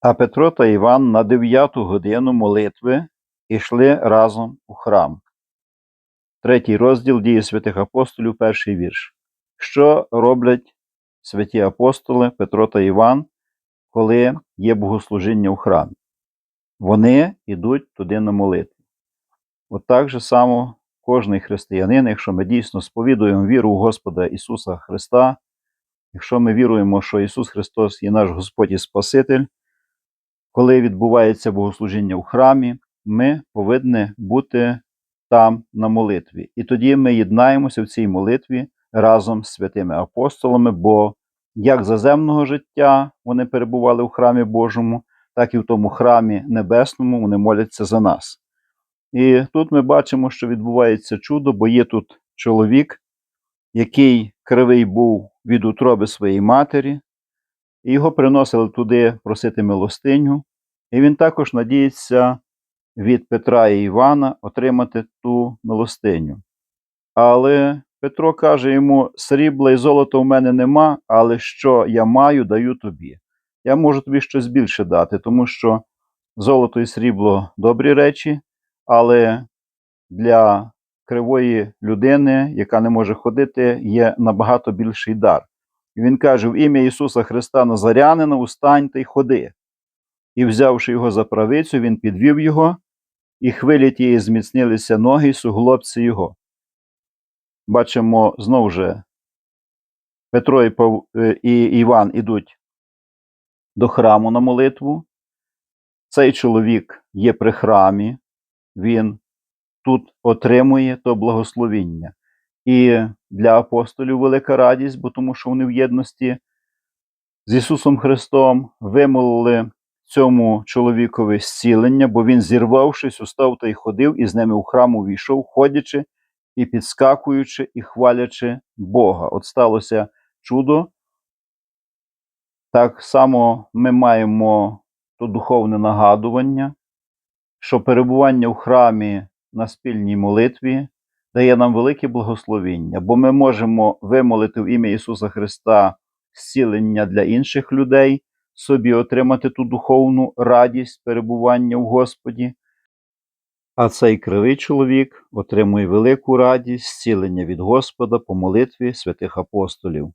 А Петро та Іван на дев'яту годину молитви йшли разом у храм. Третій розділ дії святих апостолів, перший вірш. Що роблять святі апостоли Петро та Іван, коли є богослужіння у храмі? Вони йдуть туди на молитву. От так же само кожний християнин, якщо ми дійсно сповідуємо віру у Господа Ісуса Христа, якщо ми віруємо, що Ісус Христос є наш Господь і Спаситель, коли відбувається богослужіння у храмі, ми повинні бути там на молитві. І тоді ми єднаємося в цій молитві разом з святими апостолами, бо як за земного життя вони перебували в храмі Божому, так і в тому храмі небесному вони моляться за нас. І тут ми бачимо, що відбувається чудо, бо є тут чоловік, який кривий був від утроби своєї матері, і його приносили туди просити милостиню. І він також надіється від Петра і Івана отримати ту милостиню. Але Петро каже йому: срібла і золота в мене нема, але що я маю, даю тобі. Я можу тобі щось більше дати, тому що золото і срібло добрі речі, але для кривої людини, яка не може ходити, є набагато більший дар. І він каже: в ім'я Ісуса Христа Назарянина, устань та й ходи. І, взявши його за правицю, він підвів його, і хвилі тієї зміцнилися ноги й суглобці його. Бачимо знову же Петро і, Пав... е, і Іван ідуть до храму на молитву. Цей чоловік є при храмі, він тут отримує то благословіння. І для апостолів велика радість, бо тому що вони в єдності з Ісусом Христом вимолили цьому чоловікові зцілення, бо він, зірвавшись, устав та й ходив, і з ними у храм увійшов, ходячи і підскакуючи, і хвалячи Бога. От сталося чудо. Так само ми маємо то духовне нагадування, що перебування в храмі на спільній молитві дає нам велике благословіння, бо ми можемо вимолити в ім'я Ісуса Христа зцілення для інших людей, собі отримати ту духовну радість перебування в Господі. А цей кривий чоловік отримує велику радість зцілення від Господа по молитві святих апостолів.